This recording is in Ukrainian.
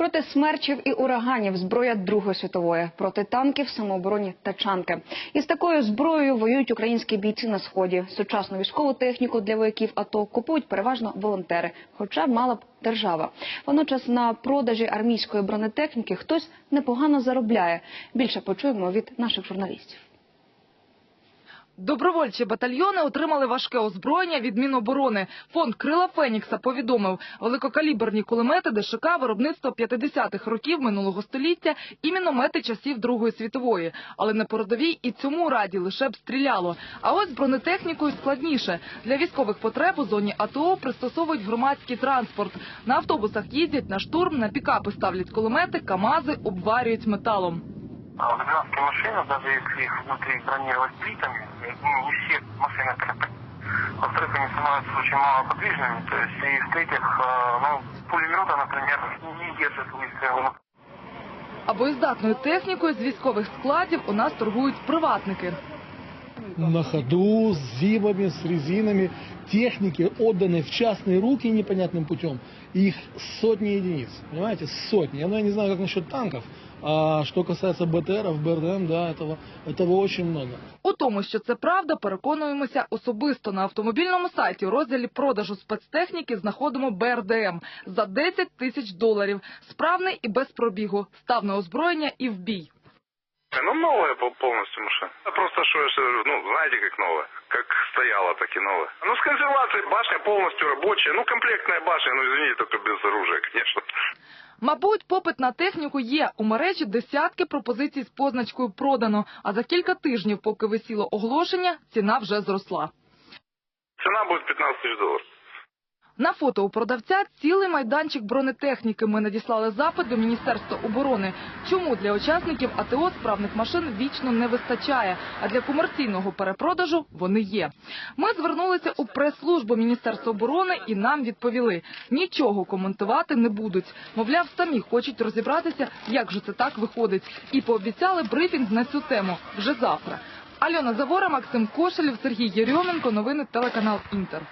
Проти смерчів і ураганів зброя Другої світової, проти танків, самообороні тачанки. Із такою зброєю воюють українські бійці на сході. Сучасну військову техніку для вояків АТО купують переважно волонтери, хоча мала б держава. Водночас на продажі армійської бронетехніки хтось непогано заробляє. Більше почуємо від наших журналістів. Добровольчі батальйони отримали важке озброєння від Міноборони. Фонд Крила Фенікса повідомив, великокаліберні кулемети ДШК виробництво 50-х років минулого століття і міномети часів Другої світової. Але на передовій і цьому раді лише б стріляло. А ось бронетехнікою складніше. Для військових потреб у зоні АТО пристосовують громадський транспорт. На автобусах їздять на штурм, на пікапи ставлять кулемети, камази обварюють металом. А вот гражданские машины, даже если их внутри бронировать плитами, ну, не все машины крепят. Во-вторых, они становятся очень малоподвижными. То есть, и в-третьих, э, ну, пулемета, например, не держит выстрела. А боєздатною технікою з військових складів у нас торгують приватники. на ходу, с зибами, с резинами, техники, отданной в частные руки непонятным путем. Их сотни единиц, понимаете, сотни. Ну, Я не знаю, как насчет танков, а что касается БТРов, БРДМ, да, этого, этого очень много. У тому, що це правда, переконуємося особисто на автомобільному сайті у розділі продажу спецтехніки знаходимо БРДМ за 10 тисяч доларів. Справний і без пробігу. Став на озброєння і в бій. Ну, новая пол- полностью машина. Просто что, что, ну, знаете, как новая. Как стояла, так и новая. Ну, с консервацией башня полностью рабочая. Ну, комплектная башня, ну, извините, только без оружия, конечно. Мабуть, попит на техніку є. У мережі десятки пропозицій з позначкою продано. А за кілька тижнів, поки висіло оголошення, ціна вже зросла. Ціна буде 15 тисяч долларов. На фото у продавця цілий майданчик бронетехніки. Ми надіслали запит до Міністерства оборони. Чому для учасників АТО справних машин вічно не вистачає, а для комерційного перепродажу вони є. Ми звернулися у прес-службу Міністерства оборони і нам відповіли: нічого коментувати не будуть. Мовляв, самі хочуть розібратися, як же це так виходить, і пообіцяли брифінг на цю тему вже завтра. Альона Завора, Максим Кошелєв, Сергій Єрьоменко. Новини телеканал Інтер.